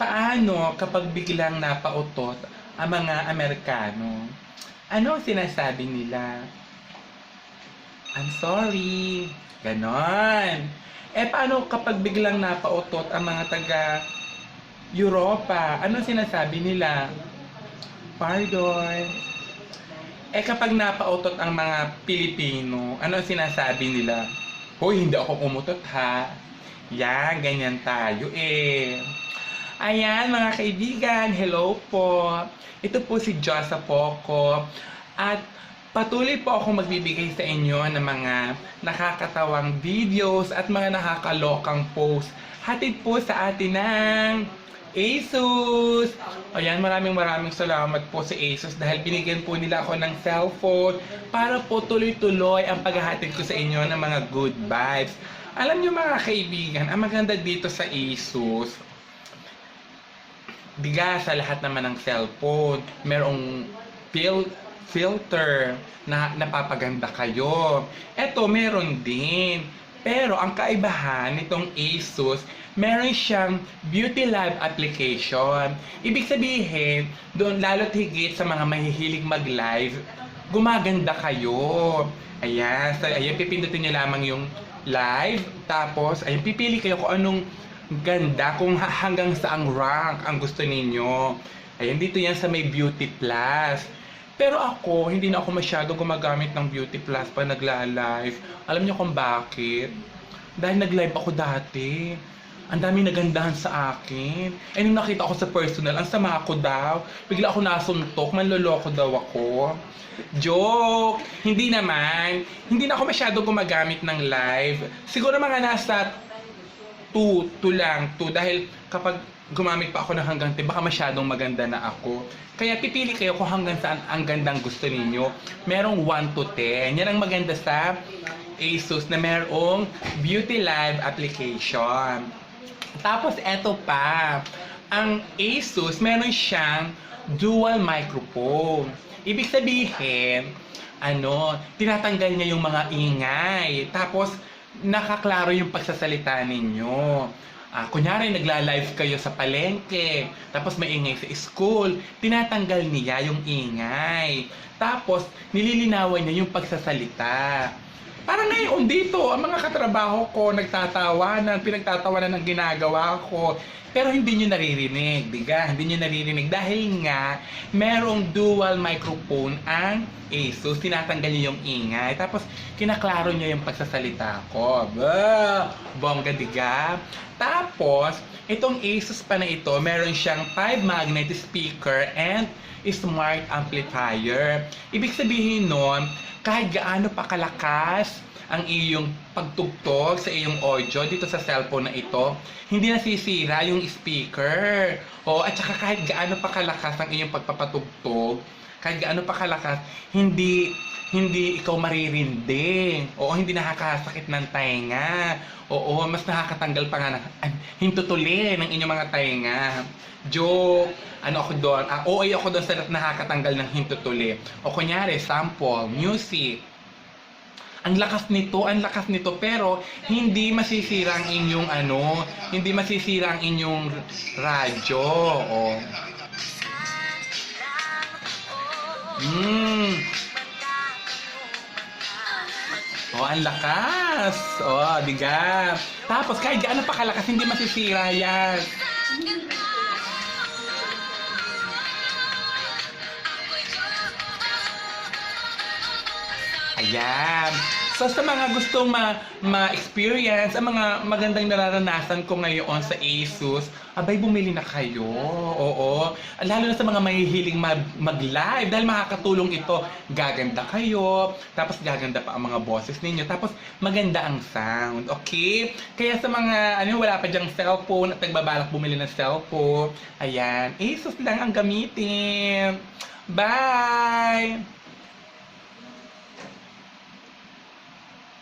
Paano kapag biglang napautot ang mga Amerikano? Ano sinasabi nila? I'm sorry. Ganon. Eh, paano kapag biglang napautot ang mga taga Europa? Ano sinasabi nila? Pardon. Eh, kapag napautot ang mga Pilipino, ano sinasabi nila? Hoy, hindi ako umutot ha. Yan, ganyan tayo eh. Ayan, mga kaibigan, hello po. Ito po si Josa Poco. At patuloy po ako magbibigay sa inyo ng mga nakakatawang videos at mga nakakalokang posts. Hatid po sa atin ng Asus! Ayan, maraming maraming salamat po sa Asus dahil binigyan po nila ako ng cellphone para po tuloy-tuloy ang paghahatid ko sa inyo ng mga good vibes. Alam niyo mga kaibigan, ang maganda dito sa Asus, diga sa lahat naman ng cellphone, merong fil filter na napapaganda kayo. Eto, meron din. Pero ang kaibahan nitong Asus, meron siyang Beauty Lab application. Ibig sabihin, doon lalo't higit sa mga mahihilig mag-live, gumaganda kayo. Ayan, so, ayan, pipindutin niyo lamang yung live. Tapos, ayan, pipili kayo kung anong ganda, kung ha- hanggang saang rank ang gusto ninyo. Ayan, dito yan sa may Beauty Plus. Pero ako, hindi na ako masyado gumagamit ng Beauty Plus pag nagla-live. Alam niyo kung bakit? Dahil nag-live ako dati. Ang dami nagandahan sa akin. Eh, nung nakita ko sa personal, ang sama ko daw. Bigla ako nasuntok, manloloko daw ako. Joke! Hindi naman. Hindi na ako masyado gumagamit ng live. Siguro mga nasa 2, 2 lang, 2. Dahil kapag gumamit pa ako ng hanggang 10, baka masyadong maganda na ako. Kaya pipili kayo kung hanggang saan ang gandang gusto ninyo. Merong 1 to 10. Yan ang maganda sa Asus na merong Beauty Live application. Tapos eto pa, ang Asus meron siyang dual microphone. Ibig sabihin, ano, tinatanggal niya yung mga ingay. Tapos nakaklaro yung pagsasalita ninyo. Ah, kunyari nagla-live kayo sa palengke, tapos may ingay sa school, tinatanggal niya yung ingay. Tapos nililinawan niya yung pagsasalita. Parang ngayon dito, ang mga katrabaho ko nagtatawanan, pinagtatawanan ng ginagawa ko. Pero hindi nyo naririnig, diga? Hindi nyo naririnig dahil nga merong dual microphone ang Asus. Tinatanggal niya yung ingay. Tapos kinaklaro niya yung pagsasalita ko. Bah! Bongga, diga? Tapos, itong Asus pa na ito, meron siyang 5 magnet speaker and smart amplifier. Ibig sabihin nun, kahit gaano pa kalakas ang iyong pagtugtog sa iyong audio dito sa cellphone na ito, hindi nasisira yung speaker. O, at saka kahit gaano pa kalakas ang iyong pagpapatugtog, kahit gaano pa kalakas, hindi hindi ikaw maririndi. Oo, hindi nakakasakit ng tainga. Oo, mas nakakatanggal pa nga ng hintutuli ng inyong mga tainga. Joke, ano ako doon? Ah, OA ako doon sa nakakatanggal ng hintutuli. O kunyari, sample, music. Ang lakas nito, ang lakas nito, pero hindi masisira ang inyong ano, hindi masisira ang inyong radyo. O. Mm. Oh, ang lakas. Oh, diga. Tapos kahit gaano pa kalakas, hindi masisira yan. Ayan. So sa mga gustong ma- ma-experience, ang mga magandang nararanasan ko ngayon sa Asus, abay bumili na kayo. Oo. Lalo na sa mga mahihiling mag- mag-live dahil makakatulong ito. Gaganda kayo, tapos gaganda pa ang mga boses ninyo, tapos maganda ang sound. Okay? Kaya sa mga ano wala pa diyang cellphone at nagbabalak bumili ng cellphone, ayan, Asus lang ang gamitin. Bye!